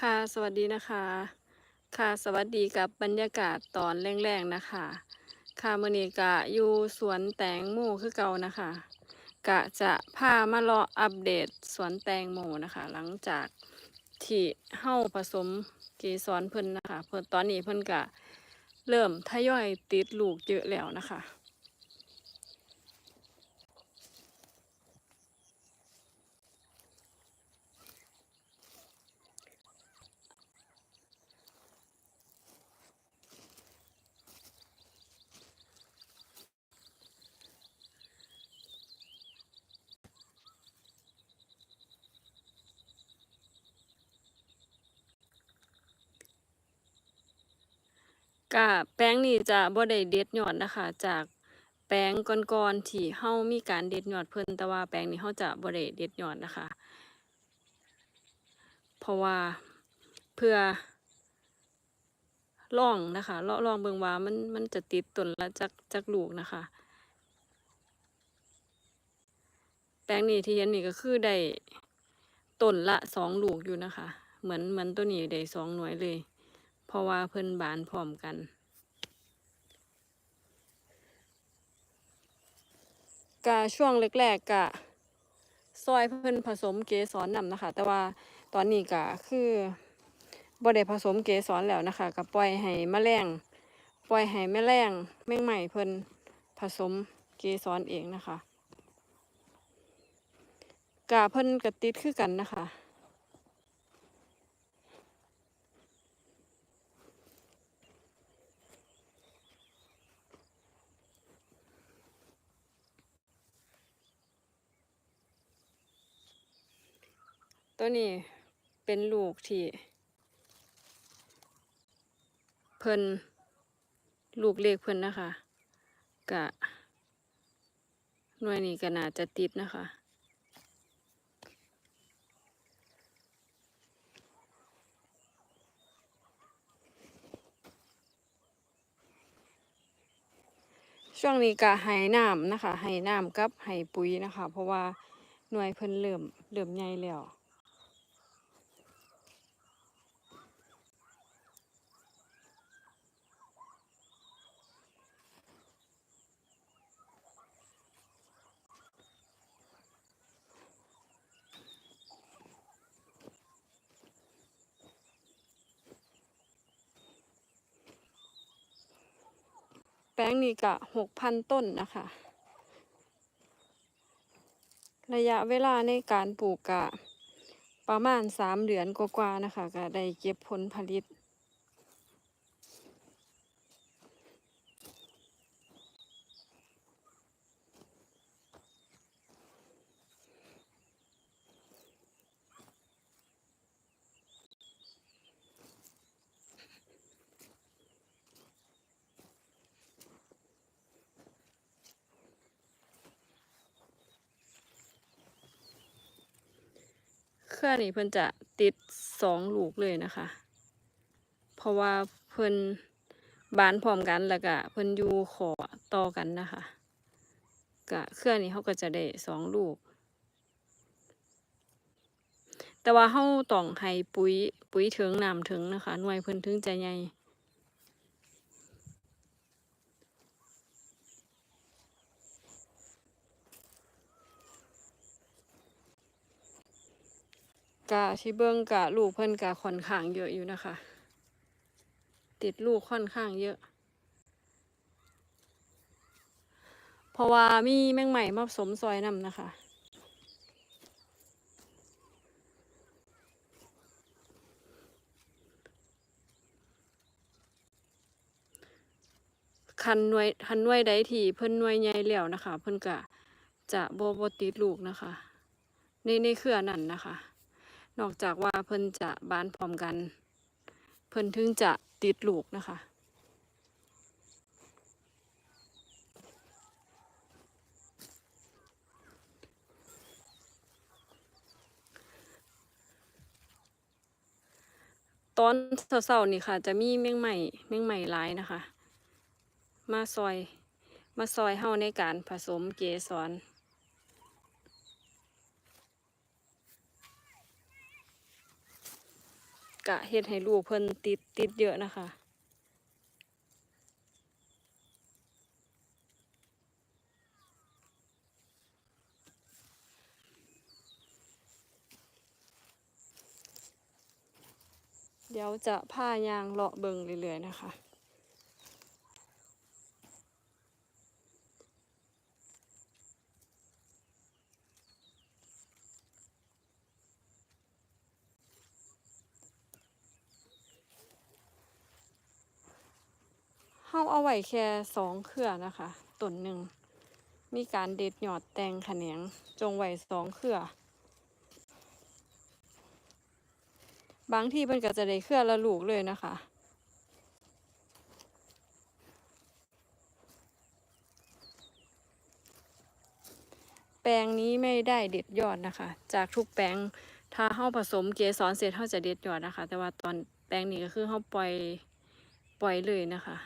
ค่ะสวัสดีนะคะ ค่ะสวัสดีกับบรรยากาศตอนแรงๆนะคะ ค่ะมื้อนี้ก็อยู่สวนแตงโมคือเก่านะคะ กะจะพามาเลาะอัปเดตสวนแตงโมนะคะ หลังจากที่เฮาผสมเกสรเพิ่นนะคะ เพิ่นตอนนี้เพิ่นก็เริ่มทยอยติดลูกเยอะแล้วนะคะ ก็แปลงนี้จะบ่ได้เด็ดยอดนะคะ จากแปลงก่อนๆที่เฮามีการเด็ดยอดเพิ่นแต่ว่าแปลงนี้เฮาจะบ่ได้เด็ดยอดนะคะ เพราะว่าเพื่อลองนะคะเลาะลองเบิ่งว่ามันมันจะติดต้นละจักจักลูกนะคะ แปลงนี้ที่เห็นนี่ก็คือได้ต้นละสองลูกอยู่นะคะ เหมือนเหมือนตัวนี้ได้สองหน่วยเลย เพราะว่าเพิ่นบานพร้อมกันก็ช่วงแรกๆก็ซอยเพิ่นผสมเกสรนำนะคะ แต่ว่าตอนนี้ก็คือบ่ได้ผสมเกสรแล้วนะคะก็ปล่อยให้แมลงปล่อยให้แมลงแมงไหม้เพิ่นผสมเกสรเองนะคะก็เพิ่นก็ติดคือกันนะคะ ตัวนี้เป็นลูกที่ เพิ่นลูกเล็กเพิ่นนะคะก็หน่วยนี้ก็น่าจะติดนะคะ ช่วงนี้ก็ให้น้ำนะคะให้น้ำกับให้ปุ๋ยนะคะ เพราะว่าหน่วยเพิ่นเริ่มเริ่มใหญ่แล้ว ปลงนี้ก็หกพันต้นนะคะ ระยะเวลาในการปลูกกะประมาณสามเดือนกว่าๆนะคะ ก็ได้เก็บผลผลิต รือนี้เพิ่นจะติดสองลูกเลยนะคะ เพราะว่าเพิ่นบานพร้อมกันแล้วก็เพิ่นอยู่ขอต่อกันนะคะก็เครือนี้เขาก็จะได้สองลูก แต่ว่าเขาต้องให้ปุ๋ยปุ๋ยถึงน้ำถึงนะคะหน่วยเพิ่นถึงจะใหญ่ ก็ที่เบิ่งก็ลูกเพิ่นก็ค่อนข้างเยอะอยู่นะคะ ติดลูกค่อนข้างเยอะ เพราะว่ามีแมงไหม้มาผสมซอยนำนะคะคันหน่วยคันหน่วยใดที่เพิ่นหน่วยใหญ่แล้วนะคะ เพิ่นก็จะโบ่บ่ติดลูกนะคะ ในในเครือนั้นนะคะ นอกจากว่าเพิ่นจะบานพร้อมกัน เพิ่นถึงจะติดลูกนะคะตอนเช้าๆนี่ค่ะ จะมีแมงไหม้แมงไหม้หลายนะคะ มาซอย มาซอยเฮาในการผสมเกสร กะเฮ็ดให้ลูกเพิ่นติดติดเยอะนะคะเดี๋ยวจะผ้ายางเลาะเบิงเรื่อยๆนะคะ เฮาเอาไว้แค่สองเครือนะคะต้นหนึ่ง มีการเด็ดยอดแตงแขนงจงไว้สองเครือบางที่เพิ่นก็จะได้เครือละลูกเลยนะคะ แปลงนี้ไม่ได้เด็ดยอดนะคะ จากทุกแปลงถ้าเฮาผสมเกสรเสร็จเฮาจะเด็ดยอดนะคะ แต่ว่าตอนแปลงนี้ก็คือเฮาปล่อยปล่อยเลยนะคะ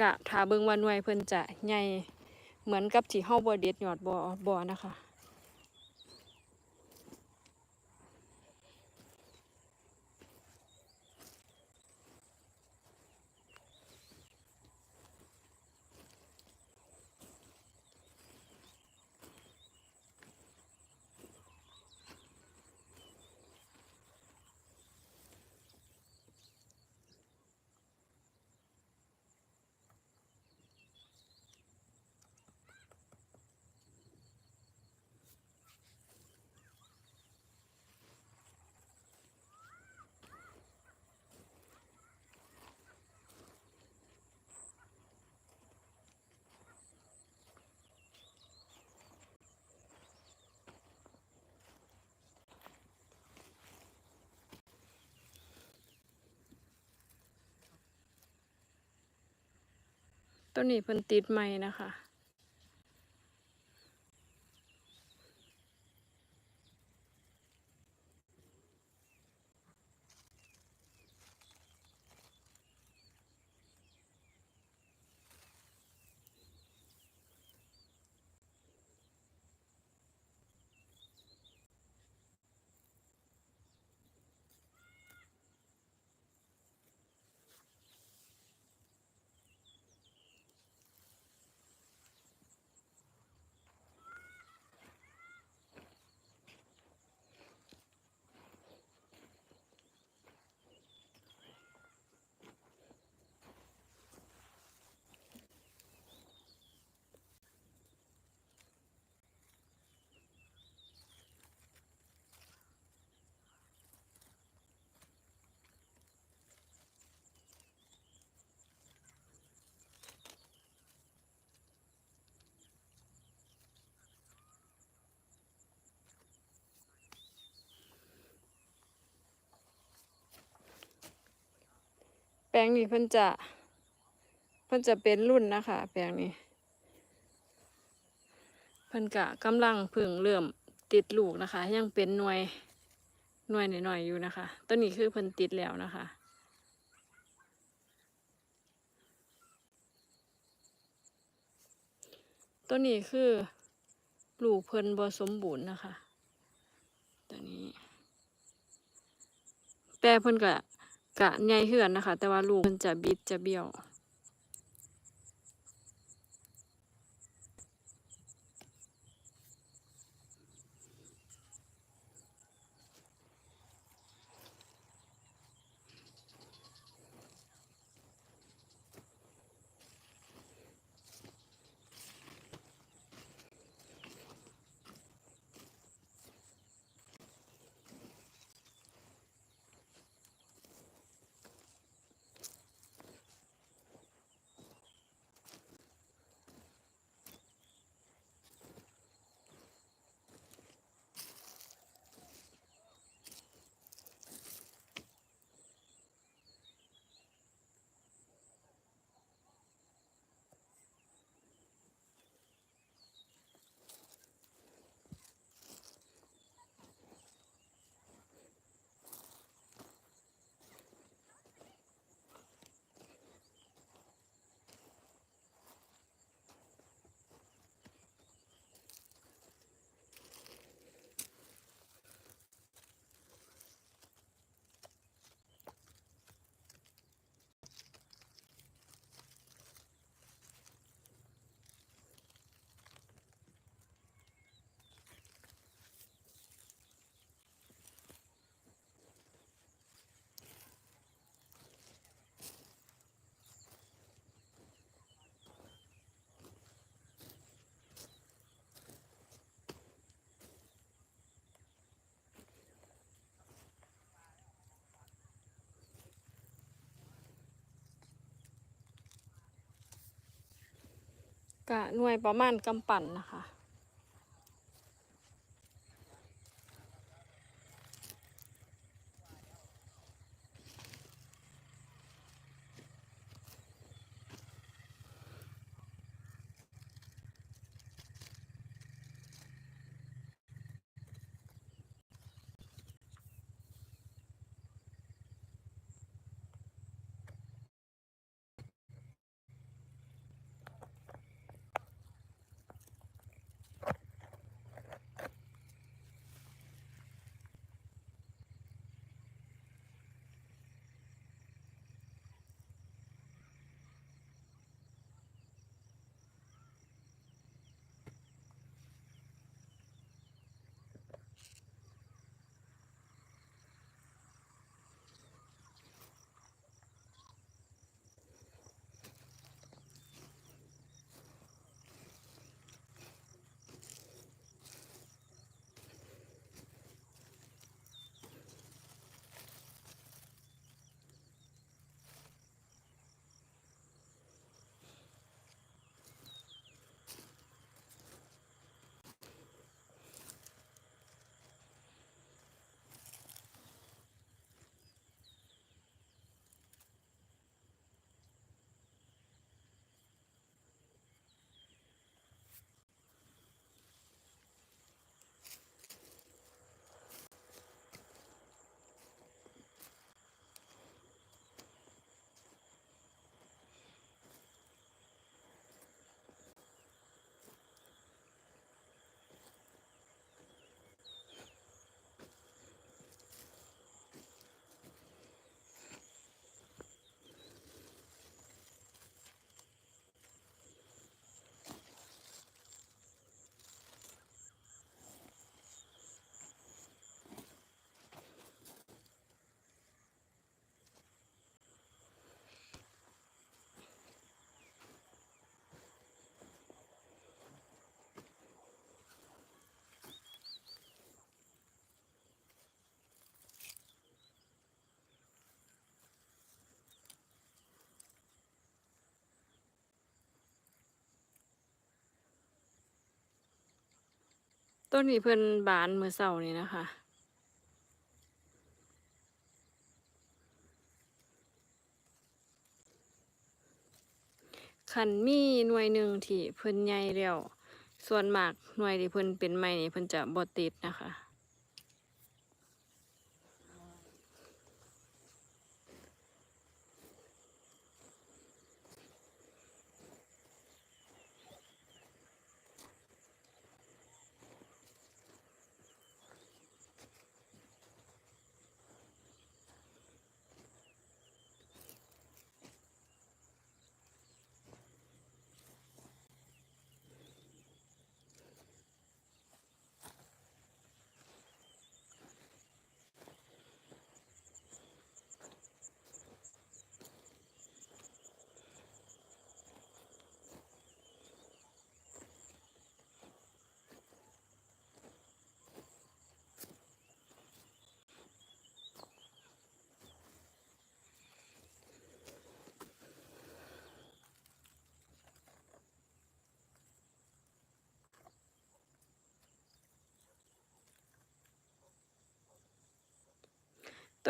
กะถาเบิงว่าหน่วยเพิ่นจะใหญ่เหมือนกับที่เฮาบ่เด็ดยอดบ่บ่นะคะ ต้นนี้เพิ่นติดใหม่นะคะ ลงนี้เพิ่นจะเพิ่นจะเป็นรุ่นนะคะ แปลงนี้ เพิ่นกะกำลังเพึ่งเริ่มติดลูกนะคะ ยังเป็นหน่วยหน่วยหน่อยๆอยู่นะคะต้นนี้คือเพิ่นติดแล้วนะคะต้นนี้คือลูกเพิ่นบสมบูรณ์นะคะตัวนี้ แต่เพิ่นกะ กะใหญ่เหือนนะคะ แต่ว่าลูกมันจะบิดจะเบี้ยว กะหน่วยประมาณกำปั่นนะคะ ต้นนี้เพิ่นบานเมื่อเสานี้นะคะ ขันมีหน่วยหนึ่งที่เพิ่นใหญ่แล้ว ส่วนมากหน่วยที่เพิ่นเป็นใหม่นี่เพิ่นจะบ่ติดนะคะ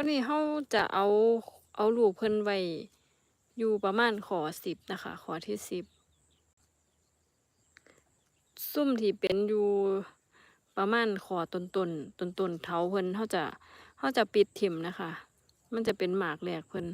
ตัวนี้เขาจะเอาเอาลูกเพิ่นไว้อยู่ประมาณขอสิบนะคะ ขอที่สิบซุ่มที่เป็นอยู่ประมาณขอต้นต้นต้นต้นเท้าเพิ่นเขาจะเขาจะปิดถิ่มนะคะ มันจะเป็นหมากแหลกเพิ่น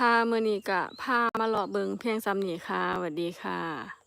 ค่ะมื่อนี้ก็พามาหลาะเบิงเพียงซ้ำนี้ค่ะสวัสดีค่ะ